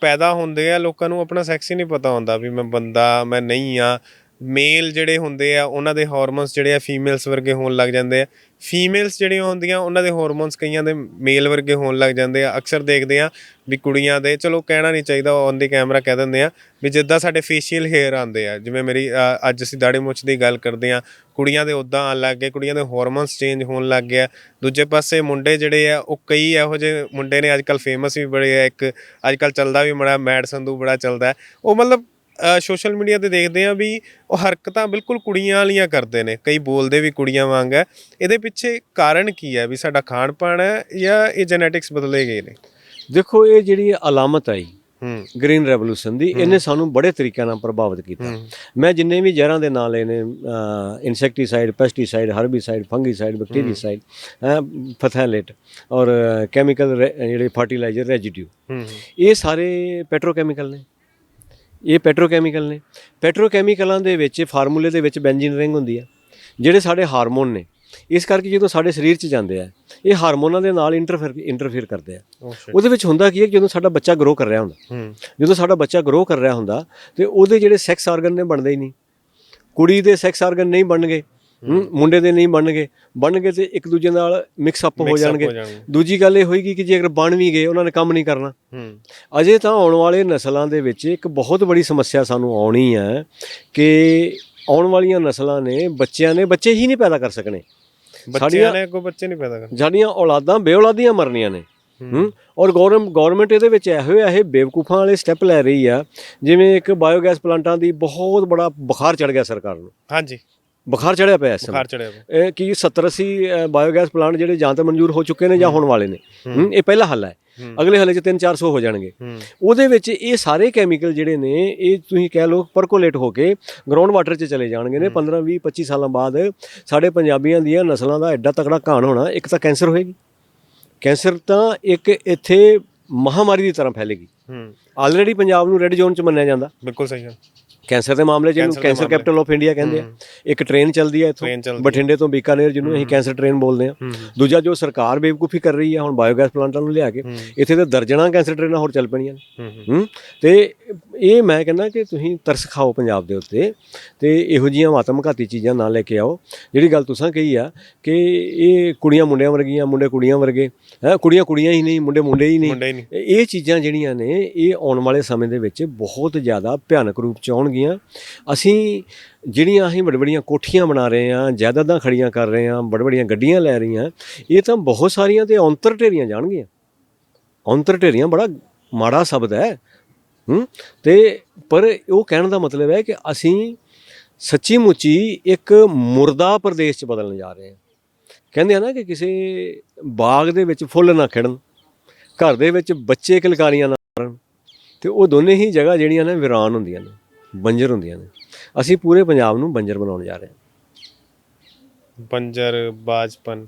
ਪੈਦਾ ਹੁੰਦੇ ਆ, ਲੋਕਾਂ ਨੂੰ ਆਪਣਾ ਸੈਕਸ ਹੀ ਨਹੀਂ ਪਤਾ ਹੁੰਦਾ ਵੀ ਮੈਂ ਬੰਦਾ, ਮੈਂ ਨਹੀਂ ਆ। ਮੇਲ ਜਿਹੜੇ ਹੁੰਦੇ ਆ, ਉਹਨਾਂ ਦੇ ਹਾਰਮੋਨਸ ਜਿਹੜੇ ਆ ਫੀਮੇਲਸ ਵਰਗੇ ਹੋਣ ਲੱਗ ਜਾਂਦੇ ਆ। ਫੀਮੇਲਸ ਜਿਹੜੀਆਂ ਹੁੰਦੀਆਂ, ਉਹਨਾਂ ਦੇ ਹਾਰਮੋਨਸ ਕਈਆਂ ਦੇ ਮੇਲ ਵਰਗੇ ਹੋਣ ਲੱਗ ਜਾਂਦੇ ਆ। ਅਕਸਰ ਦੇਖਦੇ ਆ ਵੀ ਕੁੜੀਆਂ ਦੇ, ਚਲੋ ਕਹਿਣਾ ਨਹੀਂ ਚਾਹੀਦਾ ਔਨ ਦੀ ਕੈਮਰਾ ਕਹਿ ਦਿੰਦੇ ਆ ਵੀ ਜਿੱਦਾਂ ਸਾਡੇ ਫੇਸ਼ੀਅਲ ਹੇਅਰ ਆਉਂਦੇ ਆ, ਜਿਵੇਂ ਮੇਰੀ ਅੱਜ ਅਸੀਂ ਦਾੜੀ ਮੁੱਛ ਦੀ ਗੱਲ ਕਰਦੇ ਆ, ਕੁੜੀਆਂ ਦੇ ਉਦਾਂ ਆਉਣ ਲੱਗ ਗਏ, ਕੁੜੀਆਂ ਦੇ ਹਾਰਮੋਨਸ ਚੇਂਜ ਹੋਣ ਲੱਗ ਗਿਆ ਦੂਜੇ ਪਾਸੇ ਮੁੰਡੇ ਜਿਹੜੇ ਆ, ਉਹ ਕਈ ਇਹੋ ਜਿਹੇ ਮੁੰਡੇ ਨੇ, ਅੱਜ ਕੱਲ ਫੇਮਸ ਵੀ ਬੜੇ ਆ, ਇੱਕ ਅੱਜ ਕੱਲ ਚੱਲਦਾ ਵੀ ਬੜਾ, ਮੈਡ ਸੰਧੂ ਬੜਾ ਚੱਲਦਾ। ਉਹ ਮਤਲਬ ਸੋਸ਼ਲ ਮੀਡੀਆ ਤੇ ਦੇਖਦੇ ਆ ਵੀ ਉਹ ਹਰਕਤਾਂ ਬਿਲਕੁਲ ਕੁੜੀਆਂ ਵਾਲੀਆਂ ਕਰਦੇ ਨੇ। ਕਈ ਬੋਲਦੇ ਵੀ ਕੁੜੀਆਂ ਵਾਂਗ ਹੈ। ਇਹਦੇ ਪਿੱਛੇ ਕਾਰਨ ਕੀ ਹੈ ਵੀ ਸਾਡਾ ਖਾਣ ਪਾਣ ਹੈ ਜਾਂ ਇਹ ਜੈਨੇਟਿਕਸ ਬਦਲੇ ਗਏ ਨੇ? ਦੇਖੋ ਇਹ ਜਿਹੜੀ ਅਲਾਮਤ ਆਈ ਹੂੰ। ਗ੍ਰੀਨ ਰੈਵੋਲੂਸ਼ਨ ਦੀ ਇਹਨੇ ਸਾਨੂੰ ਬੜੇ ਤਰੀਕਿਆਂ ਨਾਲ ਪ੍ਰਭਾਵਿਤ ਕੀਤਾ। ਮੈਂ ਜਿੰਨੇ ਵੀ ਜ਼ਹਿਰਾਂ ਦੇ ਨਾਂ ਲਏ ਨੇ insecticide pesticide herbicide fungicide bactericide phthalate ਔਰ ਕੈਮੀਕਲ ਜਿਹੜੇ ਫਰਟੀਲਾਈਜ਼ਰ ਰੈਜ਼ੀਡਿਊ ਇਹ ਸਾਰੇ ਪੈਟਰੋਕੈਮੀਕਲ ਨੇ। ਇਹ ਪੈਟਰੋਕੈਮੀਕਲ ਨੇ। ਪੈਟਰੋਕੈਮੀਕਲਾਂ ਦੇ ਵਿੱਚ ਫਾਰਮੂਲੇ ਦੇ ਵਿੱਚ ਬੈਂਜ਼ੀਨ ਰਿੰਗ ਹੁੰਦੀ ਹੈ ਜਿਹੜੇ ਸਾਡੇ ਹਾਰਮੋਨ ਨੇ। ਇਸ ਕਰਕੇ ਜਦੋਂ ਸਾਡੇ ਸਰੀਰ 'ਚ ਜਾਂਦੇ ਆ ਇਹ ਹਾਰਮੋਨਾਂ ਦੇ ਨਾਲ ਇੰਟਰਫੇਅਰ ਇੰਟਰਫੇਅਰ ਕਰਦੇ ਆ। Shit. ਉਹਦੇ ਵਿੱਚ ਹੁੰਦਾ ਕੀ ਹੈ ਕਿ ਜਦੋਂ ਸਾਡਾ ਬੱਚਾ ਗਰੋ ਕਰ ਰਿਹਾ ਹੁੰਦਾ ਜਦੋਂ ਸਾਡਾ ਬੱਚਾ ਗਰੋ ਕਰ ਰਿਹਾ ਹੁੰਦਾ ਤੇ ਉਹਦੇ ਜਿਹੜੇ ਸੈਕਸ ਆਰਗਨ ਨੇ ਬਣਦੇ ਹੀ ਨਹੀਂ। ਕੁੜੀ ਦੇ ਸੈਕਸ ਆਰਗਨ ਨਹੀਂ ਬਣਨਗੇ। ਹੂੰ, ਮੁੰਡੇ ਦੇ ਨਹੀਂ ਬਣਨਗੇ। ਬਣਨਗੇ ਤੇ ਇੱਕ ਦੂਜੇ ਨਾਲ ਮਿਕਸ ਅਪ ਹੋ ਜਾਣਗੇ। ਦੂਜੀ ਗੱਲ ਇਹ ਹੋਏਗੀ ਕਿ ਜੇ ਅਗਰ ਬਣ ਵੀ ਗਏ ਉਹਨਾਂ ਨੇ ਕੰਮ ਨਹੀਂ ਕਰਨਾ। ਅਜੇ ਤਾਂ ਆਉਣ ਵਾਲੇ ਨਸਲਾਂ ਦੇ ਵਿੱਚ ਇੱਕ ਬਹੁਤ ਬੜੀ ਸਮੱਸਿਆ ਸਾਨੂੰ ਆਉਣੀ ਹੈ ਕਿ ਆਉਣ ਵਾਲੀਆਂ ਨਸਲਾਂ ਨੇ ਬੱਚਿਆਂ ਨੇ ਬੱਚੇ ਹੀ ਨਹੀਂ ਪੈਦਾ ਕਰ ਸਕਣੇ। ਬੱਚਿਆਂ ਨੇ ਕੋਈ ਬੱਚੇ ਨਹੀਂ ਪੈਦਾ ਕਰਨੇ। ਸਾਡੀਆਂ ਔਲਾਦਾਂ ਬੇਔਲਾਦੀਆਂ ਮਰਨੀਆਂ ਨੇ। ਹੂੰ। ਔਰ ਗਵਰਨਮੈਂਟ ਇਹਦੇ ਵਿੱਚ ਇਹੋ ਇਹ ਬੇਵਕੂਫਾਂ ਵਾਲੇ ਸਟੈਪ ਲੈ ਰਹੀ ਆ। ਜਿਵੇਂ ਇੱਕ ਬਾਇਓਗੈਸ ਪਲਾਂਟਾਂ ਦੀ ਬਹੁਤ ਬੜਾ ਬੁਖਾਰ ਚੜ ਗਿਆ ਸਰਕਾਰ ਨੂੰ। ਹਾਂਜੀ। ਬੁਖਾਰ ਚੜਿਆ ਪਿਆ ਇਸ ਸਮੇਂ। ਬੁਖਾਰ ਚੜਿਆ ਪਿਆ। ਇਹ ਕੀ 70 80 ਬਾਇਓਗੈਸ ਪਲਾਂਟ ਜਿਹੜੇ ਜਾਂ ਤਾਂ ਮਨਜ਼ੂਰ ਹੋ ਚੁੱਕੇ ਨੇ ਜਾਂ ਹੋਣ ਵਾਲੇ ਨੇ। ਇਹ ਪਹਿਲਾ ਹੱਲ ਹੈ। ਅਗਲੇ ਹੱਲੇ 'ਚ 3 400 ਹੋ ਜਾਣਗੇ। ਉਹਦੇ ਵਿੱਚ ਇਹ ਸਾਰੇ ਕੈਮੀਕਲ ਜਿਹੜੇ ਨੇ ਇਹ ਤੁਸੀਂ ਕਹਿ ਲਓ ਪਰਕੋਲੇਟ ਹੋ ਕੇ ਗਰਾਊਂਡ ਵਾਟਰ 'ਚ ਚਲੇ ਜਾਣਗੇ ਨੇ 15 20 25 ਸਾਲਾਂ ਬਾਅਦ ਸਾਡੇ ਪੰਜਾਬੀਆਂ ਦੀਆਂ ਨਸਲਾਂ ਦਾ ਐਡਾ ਤਕੜਾ ਘਾਣ ਹੋਣਾ ਇੱਕ ਤਾਂ ਕੈਂਸਰ ਹੋਏਗੀ। ਕੈਂਸਰ ਤਾਂ ਇੱਕ ਇੱਥੇ ਮਹਾਮਾਰੀ ਦੀ ਤਰ੍ਹਾਂ ਫੈਲੇਗੀ। ਆਲਰੇਡੀ ਪੰਜਾਬ ਨੂੰ ਰੈੱਡ ਜ਼ੋਨ 'ਚ ਮੰਨਿਆ ਜਾਂਦਾ। ਬਿਲਕੁਲ ਸਹੀ ਹੈ ਕੈਂਸਰ ਦੇ ਮਾਮਲੇ 'ਚ ਇਹਨੂੰ ਕੈਂਸਰ। ਕੈਪੀਟਲ ਆਫ ਇੰਡੀਆ ਕਹਿੰਦੇ ਆ। ਇੱਕ ਟ੍ਰੇਨ ਚੱਲਦੀ ਹੈ ਇੱਥੋਂ। ਬਠਿੰਡੇ ਤੋਂ ਬੀਕਾਨੇਰ ਜਿਹਨੂੰ ਅਸੀਂ ਕੈਂਸਰ ਟ੍ਰੇਨ ਬੋਲਦੇ ਆ। ਦੂਜਾ ਜੋ ਸਰਕਾਰ ਬੇਵਕੂਫੀ ਕਰ ਰਹੀ ਹੈ ਹੁਣ ਬਾਇਓਗੈਸ ਪਲਾਂਟਾਂ ਨੂੰ ਲਿਆ ਕੇ ਇੱਥੇ ਤੇ ਦਰਜਨਾਂ ਕੈਂਸਰ ਟ੍ਰੇਨਾਂ ਹੋਰ ਚੱਲ ਪੈਣੀਆਂ ਨੇ। ਤੇ ਇਹ ਮੈਂ ਕਹਿੰਦਾ ਕਿ ਤੁਸੀਂ ਤਰਸ ਖਾਓ ਪੰਜਾਬ ਦੇ ਉੱਤੇ ਤੇ ਇਹੋ ਜੀਆਂ ਆਤਮਘਾਤੀ ਚੀਜ਼ਾਂ ਨਾ ਲੈ ਕੇ ਆਓ। ਜਿਹੜੀ ਗੱਲ ਤੁਸੀਂ ਕਹੀ ਆ ਕਿ ਇਹ ਕੁੜੀਆਂ ਮੁੰਡਿਆਂ ਵਰਗੀਆਂ ਮੁੰਡੇ ਕੁੜੀਆਂ ਵਰਗੇ ਹੈ ਕੁੜੀਆਂ ਕੁੜੀਆਂ ਹੀ ਨਹੀਂ ਮੁੰਡੇ ਮੁੰਡੇ ਹੀ ਨਹੀਂ। ਇਹ ਚੀਜ਼ਾਂ ਜਿਹੜੀਆਂ ਨੇ ਇਹ ਆਉਣ ਵਾਲੇ ਸਮੇਂ ਦੇ ਵਿੱਚ ਬਹੁਤ ਜ਼ਿਆਦਾ ਭਿਆਨਕ ਰੂਪ ਚ ਆਉਣਗੀਆਂ। ਅਸੀਂ ਜਿਹੜੀਆਂ ਅਸੀਂ ਵੱਡੀਆਂ ਕੋਠੀਆਂ ਬਣਾ ਰਹੇ ਹਾਂ ਜਾਇਦਾਦਾਂ ਖੜੀਆਂ ਕਰ ਰਹੇ ਹਾਂ ਵੱਡੀਆਂ ਗੱਡੀਆਂ ਲੈ ਰਹੀਆਂ ਇਹ ਤਾਂ ਬਹੁਤ ਸਾਰੀਆਂ ਤੇ ਔਂਤਰ ਢੇਰੀਆਂ ਜਾਣਗੀਆਂ। ਔਂਤਰ ਢੇਰੀਆਂ ਬੜਾ ਮਾੜਾ ਸ਼ਬਦ ਹੈ। ਹੂੰ? ਤੇ ਪਰ ਉਹ ਕਹਿਣ ਦਾ ਮਤਲਬ ਹੈ ਕਿ ਅਸੀਂ ਸੱਚੀ ਮੁੱਚੀ ਇੱਕ ਮੁਰਦਾ ਪ੍ਰਦੇਸ਼ ਚ ਬਦਲਣ ਜਾ ਰਹੇ ਹਾਂ। ਕਹਿੰਦੇ ਆ ਨਾ ਕਿ ਕਿਸੇ ਬਾਗ ਦੇ ਵਿੱਚ ਫੁੱਲ ਨਾ ਖਿੜਨ, ਘਰ ਦੇ ਵਿੱਚ ਬੱਚੇ ਕਲਕਾਰੀਆਂ ਨਾ ਮਾਰਨ, ਤੇ ਉਹ ਦੋਨੇ ਹੀ ਜਗ੍ਹਾ ਜਿਹੜੀਆਂ ਨੇ ਵਿਰਾਨ ਹੁੰਦੀਆਂ ਨੇ, ਬੰਜਰ ਹੁੰਦੀਆਂ ਨੇ। ਅਸੀਂ ਪੂਰੇ ਪੰਜਾਬ ਨੂੰ ਬੰਜਰ ਬਣਾਉਣ ਜਾ ਰਹੇ ਹਾਂ। ਬੰਜਰ, ਬਾਜਪਨ।